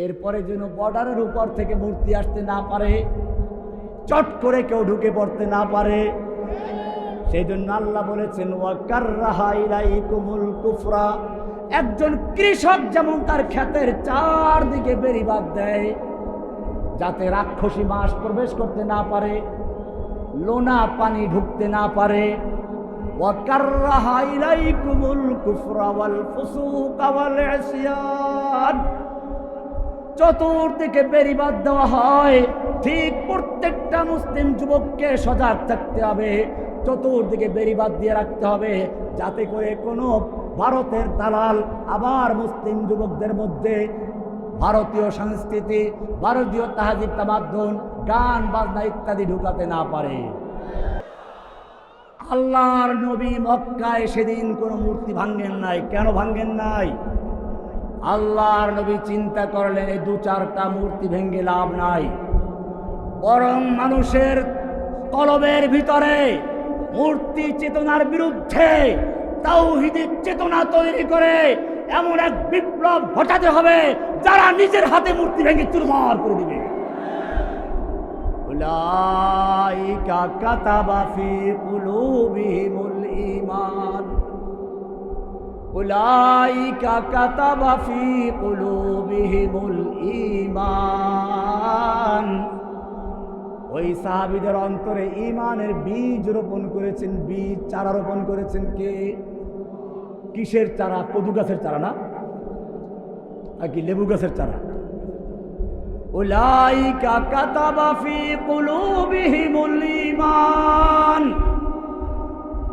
এরপরে যেন বর্ডারের উপর থেকে মূর্তি আসতে না পারে, চট করে কেউ ঢুকে পড়তে না পারে। সেই জন্য আল্লাহ বলেছেন কুফরা। একজন কৃষক যেমন তার ক্ষেতের চারদিকে বেড়িবাদ দেয়, যাতে রাক্ষসী মাস প্রবেশ করতে না পারে, লোনা পানি ঢুকতে না পারে। কুফরা ওয়াল ফুসুকা চতুর্দিকে বেরিবাদ দেওয়া হয়। ঠিক প্রত্যেকটা মুসলিম যুবককে সজাগ থাকতে হবে, চতুর্দিকে বেরিবাদ দিয়ে রাখতে হবে, যাতে করে কোনো ভারতের দালাল আবার মুসলিম যুবকদের মধ্যে ভারতীয় সংস্কৃতি, ভারতীয় তাহাজিব তামাদ্দন, গান, বাজনা ইত্যাদি ঢুকাতে না পারে। আল্লাহর নবী মক্কায় সেদিন কোনো মূর্তি ভাঙ্গেন নাই। কেন ভাঙ্গেন নাই? আল্লাহর নবী চিন্তা করলেন, এই দু চারটা মূর্তি ভেঙ্গে লাভ নাই। বরং মানুষের কলবের ভিতরে মূর্তি চেতনার বিরুদ্ধে তাওহিদের চেতনা তৈরি করে এমন এক বিপ্লব ঘটাতে হবে, যারা নিজের হাতে মূর্তি ভেঙে চুরমার করে দিবে। উলাইকা কাতাবা ফি কুলুবিহিমুল ঈমান। উলাইকা কাতাবা ফি কুলুবিহিমুল ঈমান। ওই সাহাবীদের অন্তরে ঈমানের বীজ রোপণ করেছেন, বীজ চারা রোপণ করেছেন কে? কিসের চারা? কদু গাছের চারা না? নাকি লেবু গাছের চারা? উলাইকা কাতাবা ফি কুলুবিহিমুল ঈমান।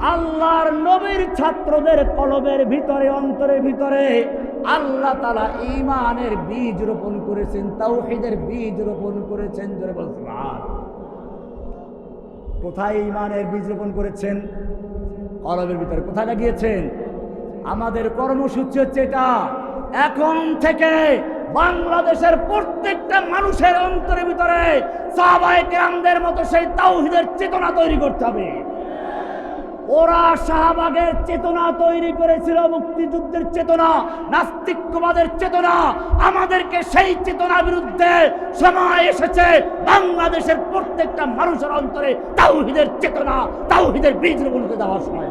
আল্লাহর নবীর ছাত্রদের কলবের ভিতরে, অন্তরের ভিতরে আল্লাহ তালা ইমানের বীজ রোপণ করেছেন, তাওহিদের বীজ রোপণ করেছেন কোথায় ইমানের বীজ রোপণ করেছেন? কলবের ভিতরে। কোথায় লাগিয়েছেন? আমাদের কর্মসূচি হচ্ছে এটা। এখন থেকে বাংলাদেশের প্রত্যেকটা মানুষের অন্তরের ভিতরে সাহাবায়ে কেরামদের মতো সেই তাওহিদের চেতনা তৈরি করতে হবে। ওরা শাহবাগের চেতনা তৈরি করেছিল, মুক্তিযুদ্ধের চেতনা নাস্তিক্যবাদের চেতনা। আমাদেরকে সেই চেতনার বিরুদ্ধে সময় এসেছে। বাংলাদেশের প্রত্যেকটা মানুষের অন্তরে তাওহিদের চেতনা, তাওহিদের বীজ রোপণ করে দেওয়ার সময়।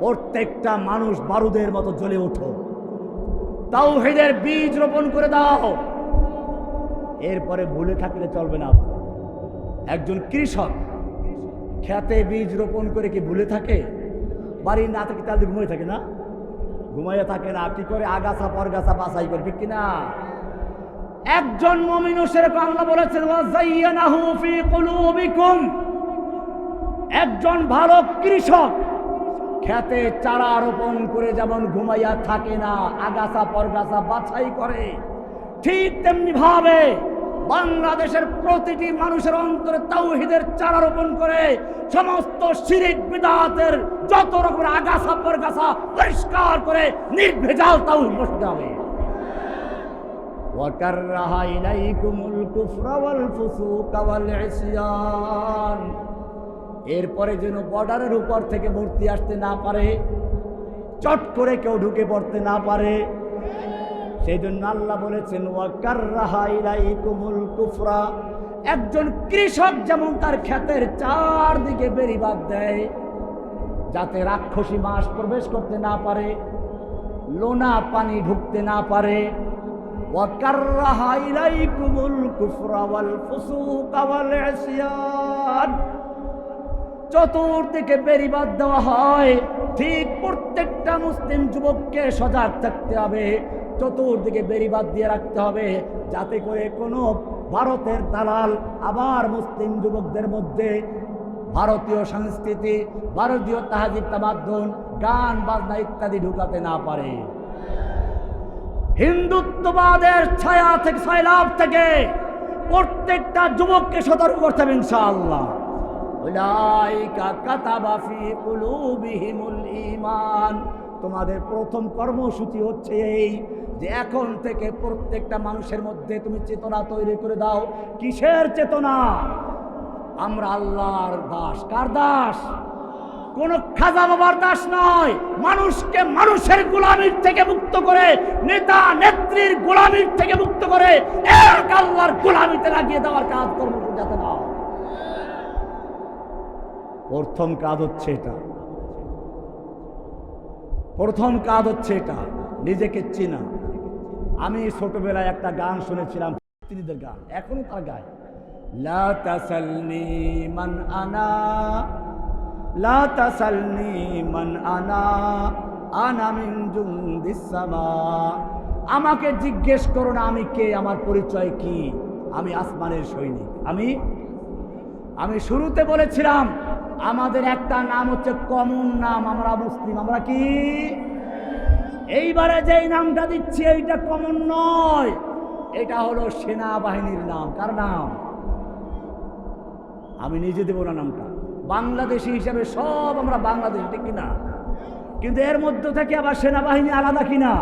প্রত্যেকটা মানুষ বারুদের মতো জ্বলে ওঠো। তাওহিদের বীজ রোপণ করে দাও। এরপরে ভুলে থাকলে চলবে না একজন কৃষক খেতে বীজ রোপণ করে কি ভুলে থাকে? বাড়ি না থাকে তাহলে ঘুমিয়ে থাকে না? ঘুমাইয়ে থাকে না। কি করে? আগাছা পরগাছা বাছাই করে ঠিক কিনা একজন মমিনু সেরকম বলেছেন একজন ভালো কৃষক খেতে চারা রোপণ করে যেমন ঘুমাইয়া থাকে না, আগাছা পরগাছা বাছাই করে, ঠিক তেমনি ভাবে বাংলাদেশের প্রতিটি মানুষের অন্তরে তাওহিদের চারা রোপণ করে সমস্ত শিরিক বিদাতের যত রকমের আগাছা পরগাছা পরিষ্কার করে নির্ভেজাল তাওহিদ বসতে হবে وكره إليكم الكفر والفسوق والعصيان এরপরে যেন বর্ডারের উপর থেকে মূর্তি আসতে না পারে চট করে কেউ ঢুকে পড়তে না পারে সেই জন্য আল্লাহ বলেছেন কুফরা। একজন কৃষক যেমন তার ক্ষেতের চারদিকে বেড়িবাদ দেয়, যাতে রাক্ষসী মাস প্রবেশ করতে না পারে, লোনা পানি ঢুকতে না পারে। চতুর্দিকে বেরিবাদ দেওয়া হয়, ঠিক প্রত্যেকটা মুসলিম যুবককে সজাগ থাকতে হবে। চতুর্দিকে বেরিবাদ দিয়ে রাখতে হবে, যাতে করে কোনো ভারতের দালাল, আবার মুসলিম যুবকদের মধ্যে ভারতীয় সংস্কৃতি, ভারতীয় তাহাজিব তামাদ্দন, গান, বাজনা ইত্যাদি ঢুকাতে না পারে। হিন্দুত্ববাদের ছায়া থেকে সয়লাভ থেকে প্রত্যেকটা যুবককে সতর্ক করতে হবে ইনশাআল্লাহ। তোমাদের প্রথম কর্মসূচি হচ্ছে এই যে এখন থেকে প্রত্যেকটা মানুষের মধ্যে তুমি চেতনা তৈরি করে দাও। কিসের চেতনা? আমরা আল্লাহর দাস। কার দাস? কোন খাজা বাবার দাস নয়। মানুষকে মানুষের গোলামির থেকে মুক্ত করে, নেতা, নেত্রীর গোলামির থেকে মুক্ত করে, এক আল্লাহর গোলামিতে লাগিয়ে দেওয়ার কাজ করব যাতে না প্রথম কাজ হচ্ছে এটা। প্রথম কাজ হচ্ছে এটা। নিজেকে চেনা। আমি ছোটবেলায় একটা গান শুনেছিলাম স্ত্রীদের গান, এখনও তার গায়। লা তাসালনি মান আনা, লা তাসালনি মান আনা আনা আমাকে জিজ্ঞেস করো না, আমি কে, আমার পরিচয় কি? আমি আসমানের সৈনিক। আমি? আমি শুরুতে বলেছিলাম, আমাদের একটা নাম হচ্ছে কমন নাম, আমরা মুসলিম, আমরা কি? এইবারে যেই নামটা দিচ্ছি, এইটা কমন নয়। এটা হলো সেনাবাহিনীর নাম। কার নাম? আমি নিজে দেবো না নামটা। বাংলাদেশি হিসাবে সব আমরা বাংলাদেশি, ঠিক কিনা? কিন্তু এর মধ্যে থেকে আবার সেনাবাহিনী আলাদা কিনা?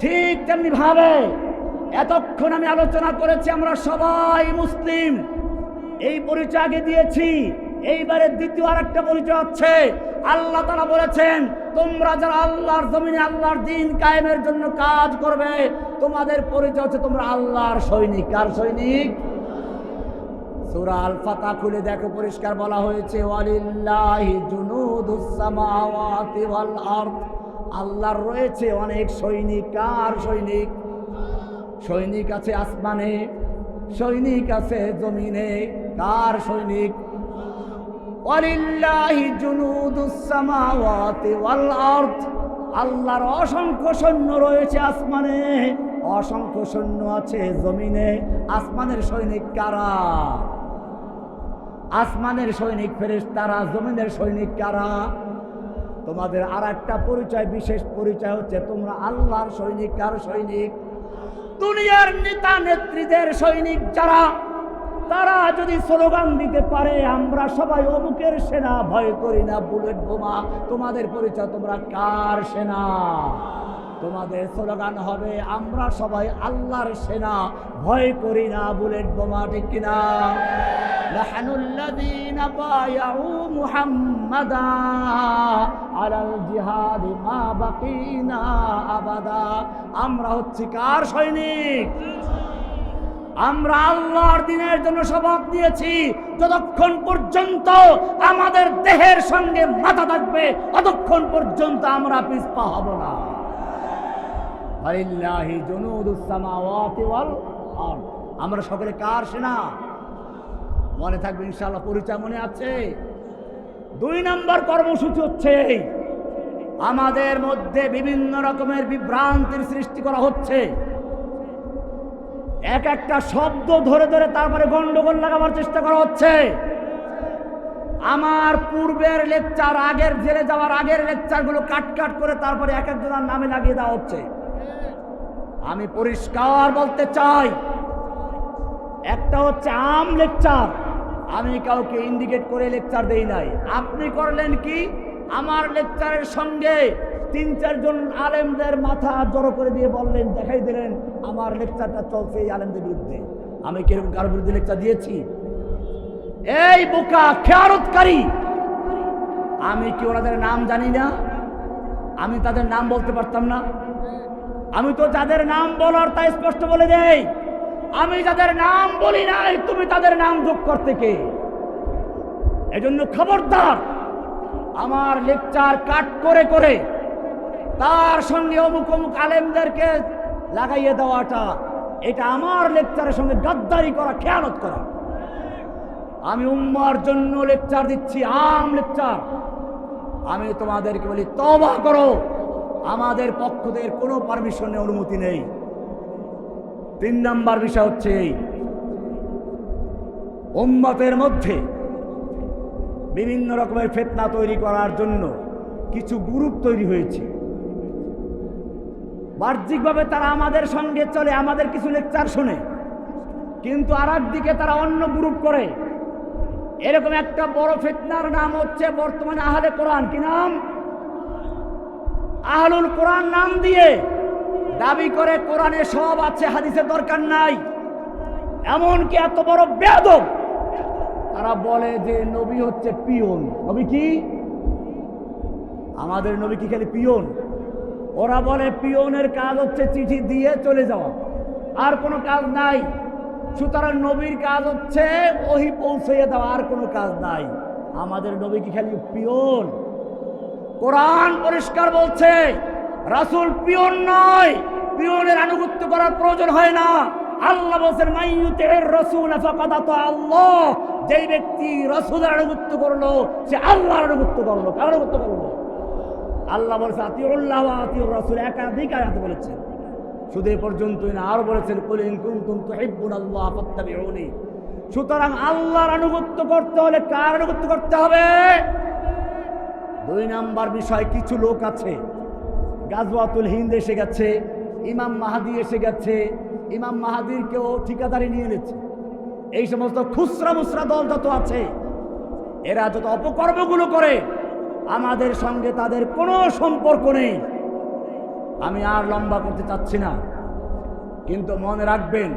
ঠিক তেমনি ভাবে এতক্ষণ আমি আলোচনা করেছি, আমরা সবাই মুসলিম। এই পরিচয় আগে দিয়েছি। এইবারে দ্বিতীয় আর একটা পরিচয় হচ্ছে। আল্লাহ তারা বলেছেন, তোমরা যারা আল্লাহর জমিনে আল্লাহর দিন কায়েমের জন্য কাজ করবে, তোমাদের পরিচয় হচ্ছে তোমরা আল্লাহর সৈনিক। কার সৈনিক? সূরা আল খুলে দেখো, পরিষ্কার বলা হয়েছে আল্লাহর রয়েছে অনেক সৈনিক। কার সৈনিক? সৈনিক আছে আসমানে, সৈনিক আছে জমিনে। কার সৈনিক? ওয়ালিল্লাহি জুনুদুস সামাওয়াতি ওয়াল আরদ। আল্লাহর অসংখ্য সৈন্য রয়েছে আসমানে। অসংখ্য সৈন্য আছে জমিনে। আসমানের সৈনিক কারা? আসমানের সৈনিক ফেরেশতারা, জমিনের সৈনিক কারা? তোমাদের আর একটা পরিচয়, বিশেষ পরিচয় হচ্ছে তোমরা আল্লাহর সৈনিক, কার সৈনিক? দুনিয়ার নেতা নেত্রীদের সৈনিক যারা তারা যদি স্লোগান দিতে পারে, আমরা সবাই অমুকের সেনা, ভয় করি না, বুলেট বোমা। তোমাদের পরিচয় তোমরা কার সেনা? তোমাদের স্লোগান হবে, আমরা সবাই আল্লাহর সেনা, ভয় করি না, বুলেট বোমা, ঠিক কিনা? মুহাম্মাদা মা আবাদা। আমরা হচ্ছি কার সৈনিক? আমরা আল্লাহর দিনের জন্য শপথ দিয়েছি যতক্ষণ পর্যন্ত আমাদের দেহের সঙ্গে মাথা থাকবে ততক্ষণ পর্যন্ত আমরা পিছপা হব না। আমরা সকলে কার সেনা? মনে থাকবে ইনশাআল্লাহ পরিচয় মনে আছে? দুই নম্বর কর্মসূচি হচ্ছে আমাদের মধ্যে বিভিন্ন রকমের বিভ্রান্তির সৃষ্টি করা হচ্ছে। এক একটা শব্দ ধরে ধরে তারপরে গন্ডগোল লাগাবার চেষ্টা করা হচ্ছে। আমার পূর্বের লেকচার, আগের, জেলে যাওয়ার আগের লেকচারগুলো কাট কাট করে তারপরে এক একজনের নামে লাগিয়ে দেওয়া হচ্ছে। আমি পরিষ্কার বলতে চাই, একটা হচ্ছে আম লেকচার। আমি কাউকে ইন্ডিকেট করে লেকচার দেই নাই। আপনি করলেন কি? আমার লেকচারের সঙ্গে তিন, চারজন আলেমদের মাথা জড়ো করে দিয়ে বললেন, দেখাই দিলেন, আমার লেকচারটা চলছে এই আলেমদের বিরুদ্ধে। আমি কীরকম কারোর বিরুদ্ধে লেকচার দিয়েছি? এই বোকা, খেয়ারতকারী! আমি কি ওনাদের নাম জানি না? আমি তাদের নাম বলতে পারতাম না। আমি তো যাদের নাম বলার তাই স্পষ্ট বলে দেই। আমি যাদের নাম বলি নাই, তুমি তাদের নাম যোগ করতে কে? এজন্য খবরদার, আমার লেকচার কাট করে করে তার সঙ্গে অমুক অমুক আলেমদেরকে লাগাইয়ে দেওয়াটা, এটা আমার লেকচারের সঙ্গে গাদ্দারি করা খেয়ালত করা। আমি উম্মার জন্য লেকচার দিচ্ছি, আম লেকচার আমি তোমাদেরকে বলি তবা করো। আমাদের পক্ষ থেকে কোনো পারমিশনের অনুমতি নেই। তিন নাম্বার বিষয় হচ্ছে এই। উম্মতের মধ্যে বিভিন্ন রকমের ফেতনা তৈরি করার জন্য কিছু গ্রুপ তৈরি হয়েছে। বাহ্যিকভাবে তারা আমাদের সঙ্গে চলে, আমাদের কিছু লেকচার শুনে। কিন্তু আর দিকে তারা অন্য গ্রুপ করে। এরকম একটা বড় ফেতনার নাম হচ্ছে বর্তমানে আহলে কোরআন। কি নাম? আহলুল কোরআন নাম দিয়ে দাবি করে কোরআনে সব আছে, হাদিসের দরকার নাই। এমনকি এত বড় বেদব তারা বলে যে নবী হচ্ছে পিয়ন। নবী কি? আমাদের নবী কি খালি পিয়ন? ওরা বলে, পিয়নের কাজ হচ্ছে চিঠি দিয়ে চলে যাওয়া। আর কোনো কাজ নাই। সুতরাং নবীর কাজ হচ্ছে ওহি পৌঁছে দেওয়া, আর কোনো কাজ নাই। আমাদের নবী কি খালি পিয়ন? কোরআন পরিষ্কার বলছে, রাসূল পিয়ন নয়। পিয়নের আনুগত্য করার প্রয়োজন হয় না। আল্লাহ বলছেন মাইয়ুতির রাসূল আল্লাহ। যেই ব্যক্তি রাসূলের আনুগত্য করল, সে আল্লাহর আনুগত্য করল। কার আনুগত্য করল? আল্লাহ বলেছে আতিউল্লাহ আতিউর রাসূল। একাধিক আয়াতে বলেছেন। শুধু এ পর্যন্তই না, আরও বলেছেন, কুল ইন কুনতুম তুহিব্বুনাল্লাহ ফাত্তাবিউনি। সুতরাং আল্লাহর আনুগত্য করতে হলে কার আনুগত্য করতে হবে? দুই নাম্বার বিষয়, কিছু লোক আছে, গাজওয়াতুল হিন্দ এসে গেছে, ইমাম মাহাদি এসে গেছে, ইমাম মাহাদির কেউ ঠিকাদারি নিয়ে নিচ্ছে। এই সমস্ত খুচরা মুসরা দল যত আছে, এরা যত অপকর্মগুলো করে আমাদের সঙ্গে তাদের কোনো সম্পর্ক নেই। আমি আর লম্বা করতে চাচ্ছি না। কিন্তু মনে রাখবেন,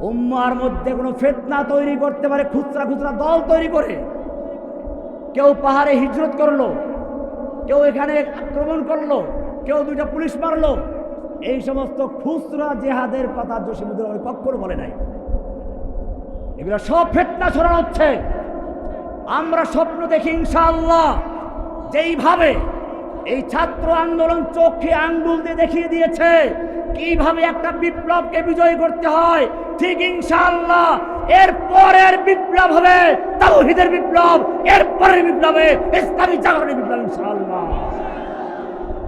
উম্মার মধ্যে কোনো ফেতনা তৈরি করতে পারে, খুচরা খুচরা দল তৈরি করে। কেউ পাহাড়ে হিজরত করল, কেউ এখানে আক্রমণ করল, কেউ দুইটা পুলিশ মারলো। এই সমস্ত খুচরা জেহাদের কথা জসিমুদ্দিন কখনো বলে নাই। এগুলো সব ফেতনা ছড়ানো হচ্ছে। আমরা স্বপ্ন দেখি ইনশাআল্লাহ। যেইভাবে এই ছাত্র আন্দোলন চোখে আঙ্গুল দিয়ে দেখিয়ে দিয়েছে, কীভাবে একটা বিপ্লবকে বিজয় করতে হয়, ঠিক ইনশাআল্লাহ। এর পরের বিপ্লব হবে তাওহীদের বিপ্লব, এর পরের বিপ্লবে ইসলামী জাগরণের বিপ্লব ইনশাআল্লাহ।